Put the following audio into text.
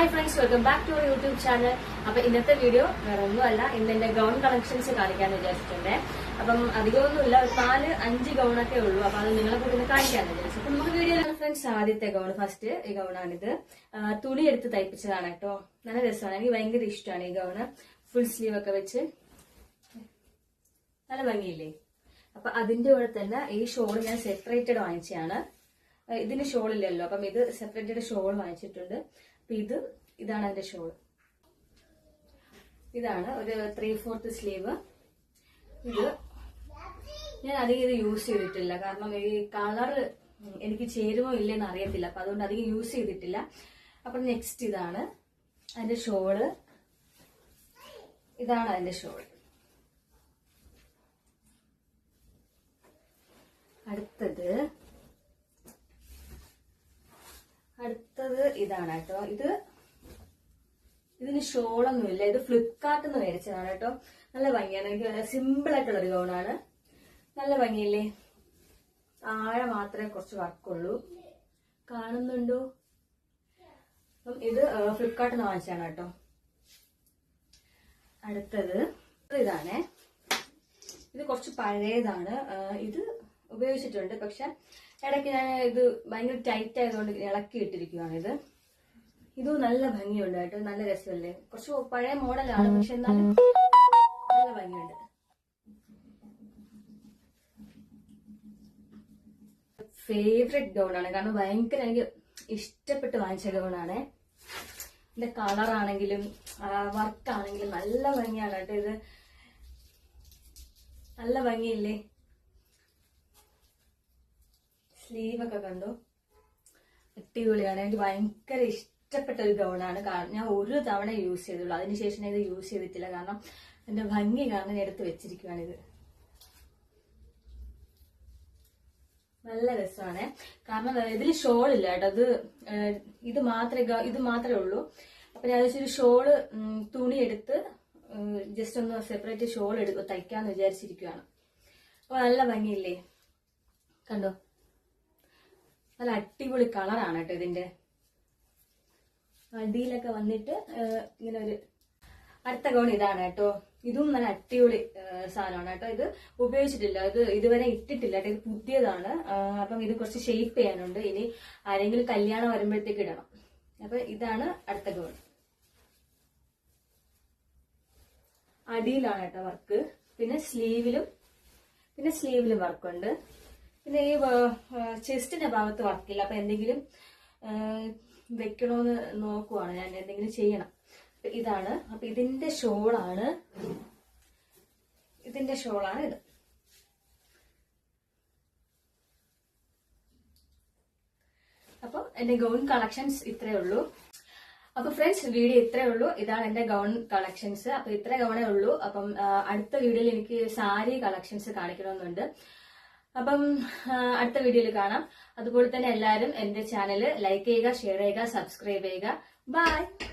Hi friends welcome back to YouTube channel അപ്പൊ ഇന്നത്തെ video വേറെ ഒന്നുമല്ല ഇന്ന് എന്റെ ഗൗൺ കളക്ഷൻസ് കാണിക്കാന്ന് വിചാരിച്ചിട്ടുണ്ട് അപ്പം അധികമൊന്നുമില്ല ഒരു നാല് അഞ്ച് ഗൗണൊക്കെ ഉള്ളൂ. അപ്പൊ അത് നിങ്ങളെ കൂടി കാണിക്കാൻ വിചാരിച്ചു അപ്പൊ നമുക്ക് വീഡിയോ ഫ്രണ്ട്സ് ആദ്യത്തെ ഗൗൺ ഫസ്റ്റ് ഈ ഗൗണാണിത് തുണി എടുത്ത് തയ്പ്പിച്ചതാണ് കേട്ടോ. നല്ല രസമാണ്. എനിക്ക് ഭയങ്കര ഇഷ്ടമാണ് ഈ ഗൗണ് ഫുൾ സ്ലീവ് ഒക്കെ വെച്ച്. നല്ല ഭംഗിയില്ലേ? അപ്പൊ അതിന്റെ കൂടെ തന്നെ ഈ ഷോൾ ഞാൻ സെപ്പറേറ്റഡ് വാങ്ങിച്ചതാണ്. ഇതിന് ഷോൾ ഇല്ലല്ലോ. അപ്പം ഇത് സെപ്പറേറ്റഡ് ഷോൾ വാങ്ങിച്ചിട്ടുണ്ട്. ഇത് ഇതാണ് അതിന്റെ ഷോൾ. ഇതാണ് ഒരു ത്രീ ഫോർത്ത് സ്ലീവ് ഇത് ഞാൻ അധികം ഇത് യൂസ് ചെയ്തിട്ടില്ല. കാരണം ഈ കളർ എനിക്ക് ചേരുമോ ഇല്ലെന്ന് അറിയത്തില്ല. അപ്പൊ അതുകൊണ്ട് അധികം യൂസ് ചെയ്തിട്ടില്ല. അപ്പൊ നെക്സ്റ്റ് ഇതാണ് അതിന്റെ ഷോൾ. ഇതാണ് അതിന്റെ ഷോൾ അടുത്തത് അടുത്തത് ഇതാണ് കേട്ടോ. ഇത് ഇതിന് ഷോളൊന്നുമില്ല ഇത് ഫ്ലിപ്കാർട്ടിൽ നിന്ന് മേടിച്ചതാണ് കേട്ടോ. നല്ല ഭംഗിയാണ്. എനിക്ക് സിമ്പിൾ ആയിട്ടുള്ള ഒരു ഗൗണാണ് നല്ല ഭംഗിയില്ലേ? താഴെ മാത്രമേ കുറച്ച് വർക്കുള്ളൂ കാണുന്നുണ്ടോ? അപ്പം ഇത് ഫ്ലിപ്കാർട്ടിൽ നിന്ന് വാങ്ങിച്ചാണ് കേട്ടോ. അടുത്തത് ഇതാണേ. ഇത് കുറച്ച് പഴയതാണ്. ഇത് ഉപയോഗിച്ചിട്ടുണ്ട്. പക്ഷെ ഇടയ്ക്ക് ഞാൻ ഇത് ഭയങ്കര ടൈറ്റ് ആയതുകൊണ്ട് ഇളക്കി ഇട്ടിരിക്കുകയാണ് ഇത്. ഇതും നല്ല ഭംഗിയുണ്ട് കേട്ടോ. നല്ല രസമല്ലേ? കുറച്ച് പഴയ മോഡലാണ് പക്ഷെ എന്നാലും നല്ല ഭംഗിയുണ്ട്. ഫേവറേറ്റ് ഗൗണാണ് കാരണം ഭയങ്കര എനിക്ക് ഇഷ്ടപ്പെട്ട് വാങ്ങിച്ച ഗൗണാണ് ഇതിന്റെ കളർ ആണെങ്കിലും വർക്ക് ആണെങ്കിലും നല്ല ഭംഗിയാണ് കേട്ടോ ഇത്. നല്ല ഭംഗിയില്ലേ? സ്ലീവ് ഒക്കെ കണ്ടു. അടിപൊളിയാണ്. എനിക്ക് ഭയങ്കര ഇഷ്ടപ്പെട്ട ഒരു ഗൗണാണ് കാരണം ഞാൻ ഒരു തവണ യൂസ് ചെയ്തുള്ളൂ അതിനുശേഷം ഇത് യൂസ് ചെയ്തിട്ടില്ല. കാരണം എന്റെ ഭംഗി കാരണം എടുത്ത് വെച്ചിരിക്കുകയാണ് ഇത്. നല്ല രസമാണ്. കാരണം ഇതിൽ ഷോൾ ഇല്ല കേട്ടോ. അത് ഇത് മാത്രമേ ഇത് മാത്രമേ ഉള്ളൂ. അപ്പൊ ഞാൻ ഒരു ഷോൾ തുണി എടുത്ത് ജസ്റ്റ് ഒന്ന് സെപ്പറേറ്റ് ഷോൾ എടുത്ത് തയ്ക്കാന്ന് വിചാരിച്ചിരിക്കുകയാണ് അപ്പൊ നല്ല ഭംഗിയില്ലേ? കണ്ടോ? നല്ല അടിപൊളി കളറാണ് കേട്ടോ ഇതിന്റെ. അടിയിലൊക്കെ വന്നിട്ട് ഇങ്ങനെ ഒരു അടുത്ത ഗൗൺ ഇതാണ് കേട്ടോ. ഇതും നല്ല അടിപൊളി സാധനമാണ് കേട്ടോ ഇത്. ഉപയോഗിച്ചിട്ടില്ല. ഇത് ഇതുവരെ ഇട്ടിട്ടില്ല കേട്ടോ. ഇത് പുതിയതാണ്. അപ്പം ഇത് കുറച്ച് ഷെയ്പ്പ് ചെയ്യാനുണ്ട്. ഇനി ആരെങ്കിലും കല്യാണം വരുമ്പോഴത്തേക്ക് ഇടണം. അപ്പൊ ഇതാണ് അടുത്ത ഗൗൺ. അടിയിലാണ് കേട്ടോ വർക്ക്. പിന്നെ സ്ലീവിലും പിന്നെ സ്ലീവിലും വർക്കുണ്ട് പിന്നെ ഈ ചെസ്റ്റിന്റെ ഭാഗത്ത് വർക്കില്ല അപ്പൊ എന്തെങ്കിലും വെക്കണോന്ന് നോക്കുവാണ് ഞാൻ. എന്തെങ്കിലും ചെയ്യണം. ഇതാണ്. അപ്പൊ ഇതിന്റെ ഷോളാണ്. ഇതിന്റെ ഷോളാണ് ഇത്. അപ്പൊ എന്റെ ഗൗൺ കളക്ഷൻസ് ഇത്രയേ ഉള്ളൂ. അപ്പൊ ഫ്രണ്ട്സ് വീഡിയോ ഇത്രയേ ഉള്ളൂ. ഇതാണ് എന്റെ ഗൗൺ കളക്ഷൻസ് അപ്പൊ ഇത്ര ഗൗണേ ഉള്ളൂ. അപ്പം അടുത്ത വീഡിയോയിൽ എനിക്ക് സാരി കളക്ഷൻസ് കാണിക്കണമെന്നുണ്ട്. അപ്പം അടുത്ത വീഡിയോയിൽ കാണാം. അതുപോലെ തന്നെ എല്ലാവരും എന്റെ ചാനൽ ലൈക്ക് ചെയ്യുക ഷെയർ ചെയ്യുക സബ്സ്ക്രൈബ് ചെയ്യുക. ബൈ